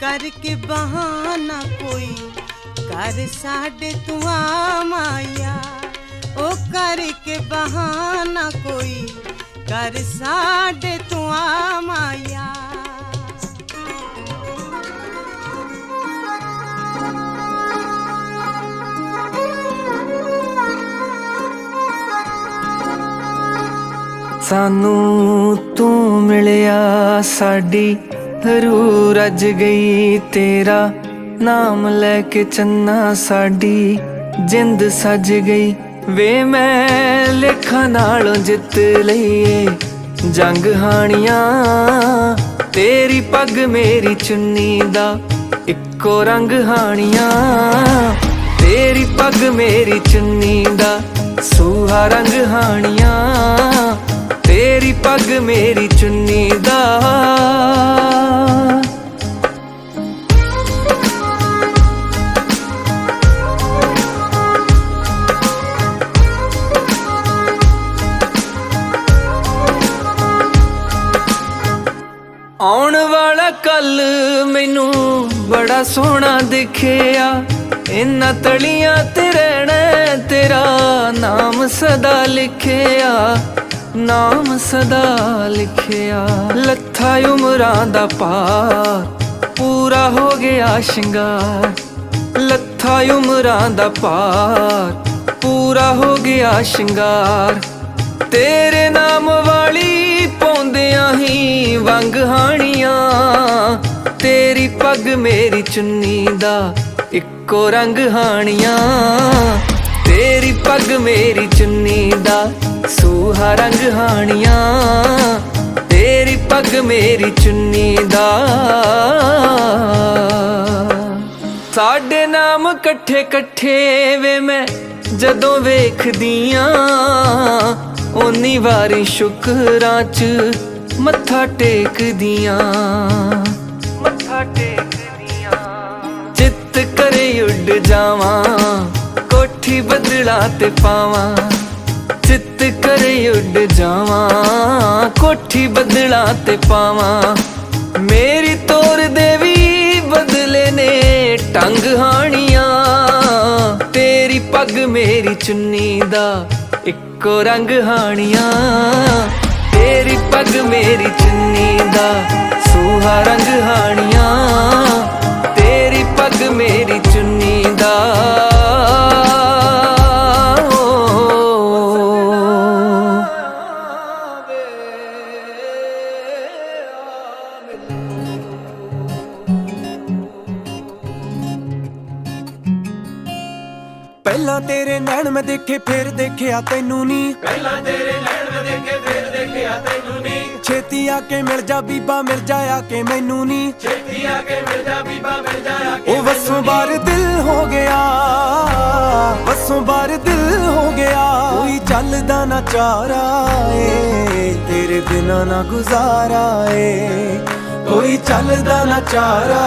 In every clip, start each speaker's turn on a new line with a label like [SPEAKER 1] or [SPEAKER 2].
[SPEAKER 1] ਕਰਕੇ ਬਹਾਨਾ ਕੋਈ ਕਰ ਸਾਡੇ ਤੂੰ ਆ ਕਰਕੇ ਬਹਾਨਾ ਕੋਈ ਕਰ ਸਾਡੇ ਤੂੰ ਆ ਮਾਇਆ।
[SPEAKER 2] ਸਾਨੂੰ ਤੂੰ ਮਿਲਿਆ, ਸਾਡੀ ਰੂ ਰੱਜ ਗਈ, ਤੇਰਾ ਨਾਮ ਲੈ ਕੇ ਚੰਨਾ ਸਾਡੀ ਜਿੰਦ ਸੱਜ ਗਈ। ਵੇ ਮੈਂ ਲੇਖਾਂ ਨਾਲੋਂ ਜਿੱਤ ਲਈਏ ਜੰਗ ਹਾਣੀਆਂ। ਤੇਰੀ ਪੱਗ ਮੇਰੀ ਚੁੰਨੀ ਦਾ ਇੱਕੋ ਰੰਗ ਹਾਣੀਆਂ। ਤੇਰੀ ਪੱਗ ਮੇਰੀ ਚੁੰਨੀ ਦਾ ਸੂਹਾ ਰੰਗ ਹਾਣੀਆਂ। ਤੇਰੀ ਪੱਗ ਮੇਰੀ ਚੁੰਨੀ ਦਾ ਕੱਲ ਮੈਨੂੰ ਬੜਾ ਸੋਹਣਾ ਦਿਖਿਆ। ਇਨਾਂ ਤਲੀਆਂ ਤੇ ਰਹਿਣਾ ਤੇਰਾ ਨਾਮ ਸਦਾ ਲਿਖਿਆ। ਨਾਮ ਸਦਾ ਲਿਖਿਆ। ਲੱਥਾ ਉਮਰਾਂ ਦਾ ਪਾਰ ਪੂਰਾ ਹੋ ਗਿਆ ਸ਼ਿੰਗਾਰ। ਲੱਥਾ ਉਮਰਾਂ ਦਾ ਪਾਰ ਪੂਰਾ ਹੋ ਗਿਆ ਸ਼ਿੰਗਾਰ। ਤੇਰੇ ਨਾਮ ਵਾਲੀ ਪਾਉਂਦਿਆਂ ਹੀ ਵੰਗ ਹਾਣੀਆਂ ਪੱਗ ਮੇਰੀ ਚੁੰਨੀ ਦਾ ਇੱਕੋ ਰੰਗ ਹਾਣੀਆਂ। ਤੇਰੀ ਪੱਗ ਮੇਰੀ ਚੁੰਨੀ ਦਾ ਸੂਹਾ ਰੰਗ ਹਾਣੀਆਂ। ਤੇਰੀ ਪੱਗ ਮੇਰੀ ਚੁੰਨੀ ਦਾ ਸਾਡੇ ਨਾਮ ਇਕੱਠੇ ਇਕੱਠੇ ਵੇ ਮੈਂ ਜਦੋਂ ਵੇਖਦੀ ਵੇਖਦੀਆਂ। ਓਨੀ ਵਾਰੀ ਸ਼ੁਕਰਾਂ ਚ ਮੱਥਾ ਟੇਕਦੀਆਂ। ਟੇਕਦੀਆਂ ਚਿੱਤ ਕਰੇ ਉੱਡ ਜਾਵਾਂ, ਕੋਠੀ ਬਦਲਾ ਤੇ ਪਾਵਾਂ। ਚਿੱਤ ਕਰੇ ਉੱਡ ਜਾਵਾਂ, ਕੋਠੀ ਬਦਲਾ ਤੇ ਪਾਵਾਂ। ਮੇਰੀ ਤੋਰ ਦੇ ਵੀ ਬਦਲੇ ਨੇ ਟੰਗ ਹਾਣੀਆਂ। ਤੇਰੀ ਪੱਗ ਮੇਰੀ ਚੁੰਨੀ ਦਾ ਇੱਕੋ ਰੰਗ ਹਾਣੀਆਂ। ਤੇਰੀ ਪੱਗ ਮੇਰੀ ਚੁੰਨੀ ਦਾ ਸੂਹਾ ਰੰਗ ਹਾਣੀਆਂ।
[SPEAKER 3] ਪਹਿਲਾਂ ਤੇਰੇ ਨੈਣ ਮੈਂ ਦੇਖੇ ਫੇਰ ਦੇਖਿਆ ਤੈਨੂੰ ਨਹੀਂ
[SPEAKER 4] ਪਹਿਲਾਂ ਤੇਰੇ ਨੈਣ ਮੈਂ ਦੇਖੇ ਫੇਰ ਦੇਖਿਆ ਤੈਨੂੰ ਨਹੀਂ
[SPEAKER 3] ਛੇਤੀ ਆ ਕੇ ਮਿਲ ਜਾ ਬੀਬਾ ਮਿਲ ਜਾ ਆ ਕੇ ਮੈਨੂੰ ਨਹੀਂ
[SPEAKER 4] ਛੇਤੀ ਆ ਕੇ ਮਿਲ ਜਾ ਬੀਬਾ ਮਿਲ ਜਾ ਆ ਕੇ
[SPEAKER 3] ਉਹ ਵਸੋਂ ਬਾਰ ਦਿਲ ਹੋ ਗਿਆ ਵਸੋਂ ਬਾਰ ਦਿਲ ਹੋ ਗਿਆ। ਕੋਈ ਚੱਲਦਾ ਨਾ ਚਾਰਾ ਏ ਤੇਰੇ ਬਿਨਾ ਨਾ ਗੁਜ਼ਾਰਾ ਏ। ਕੋਈ ਚੱਲਦਾ ਨਾ ਚਾਰਾ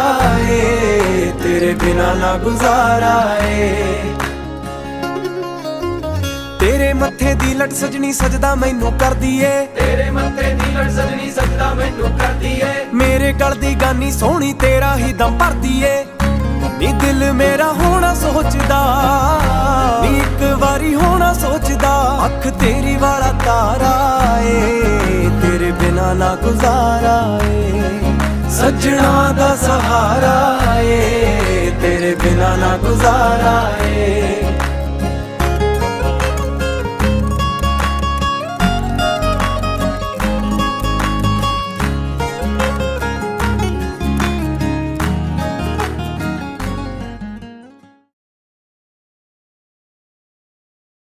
[SPEAKER 3] ਏ ਤੇਰੇ ਬਿਨਾ ਨਾ ਗੁਜ਼ਾਰਾ ਏ। ਤੇਰੇ ਮੱਥੇ ਦੀ ਲਟ ਸਜਣੀ ਸਜਦਾ ਮੈਨੂੰ ਕਰਦੀ ਏ।
[SPEAKER 4] ਤੇਰੇ ਮੱਥੇ ਦੀ ਲੜ ਸਜਣੀ ਸਜਦਾ ਮੈਨੂੰ ਕਰਦੀ ਏ।
[SPEAKER 3] ਮੇਰੇ ਗਲ ਦੀ ਗਾਨੀ ਸੋਹਣੀ ਤੇਰਾ ਹੀ ਦਮ ਭਰਦੀ ਏ। ਨੀ ਦਿਲ ਮੇਰਾ ਹੋਣਾ ਸੋਚਦਾ ਨੀ ਇੱਕ ਵਾਰੀ ਹੋਣਾ ਸੋਚਦਾ ਅੱਖ ਤੇਰੀ ਵਾਲਾ ਤਾਰਾ ਏ। ਤੇਰੇ ਬਿਨਾ ਨਾ ਗੁਜ਼ਾਰਾ ਏ। ਸੱਜਣਾ ਦਾ ਸਹਾਰਾ ਏ। ਤੇਰੇ ਬਿਨਾ ਨਾ ਗੁਜ਼ਾਰਾ ਏ।